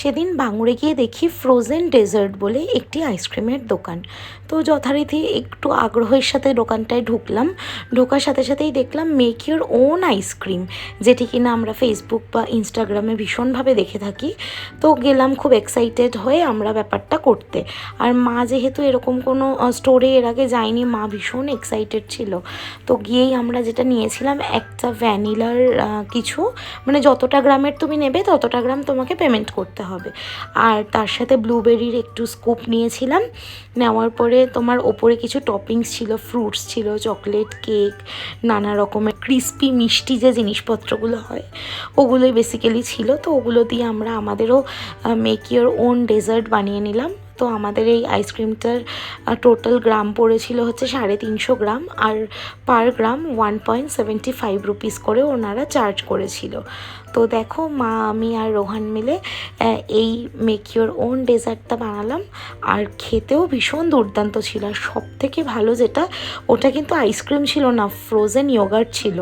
সেদিন বাঙুরে গিয়ে দেখি ফ্রোজেন ডেজার্ট বলে একটি আইসক্রিমের দোকান। তো যথারীতি একটু আগ্রহের সাথে দোকানটায় ঢুকলাম। ঢোকার সাথে সাথেই দেখলাম মেক ইউর ওন আইসক্রিম যেটি কিনা আমরা ফেসবুক বা ইনস্টাগ্রামে ভীষণভাবে দেখে থাকি। তো গেলাম খুব এক্সাইটেড হয়ে আমরা ব্যাপারটা করতে। আর মা যেহেতু এরকম কোনো স্টোরে এর আগে যায়নি, মা ভীষণ এক্সাইটেড ছিল। তো গিয়েই আমরা যেটা নিয়েছিলাম একটা ভ্যানিলার কিছু। মানে যতটা গ্রামের তুমি নেবে, ততটা গ্রাম তোমাকে পেমেন্ট করতে হবে। আর তার সাথে ব্লুবেরির একটু স্কুপ নিয়েছিলাম। নেওয়ার পরে তোমার ওপরে কিছু টপিংস ছিল ফ্রুটস ছিল চকলেট কেক নানা রকমের ক্রিস্পি মিষ্টি যে জিনিসপত্রগুলো হয়, ওগুলোই বেসিক্যালি ছিল। তো ওগুলো দিয়ে আমরা আমাদেরও মেক ইওর ওন ডেজার্ট বানিয়ে নিলাম। তো আমাদের এই আইসক্রিমটার টোটাল গ্রাম পড়েছিল হচ্ছে সাড়ে তিনশো গ্রাম আর per gram one point seventy five rupees করে ওনারা চার্জ করেছিল। তো দেখো মা, আমি আর রোহান মিলে এই মেক ইওর ওন ডেজার্টটা বানালাম আর খেতেও ভীষণ দুর্দান্ত ছিল। আর সব থেকে ভালো যেটা, ওটা কিন্তু আইসক্রিম ছিল না ফ্রোজেন ইয়োগার্ট ছিল।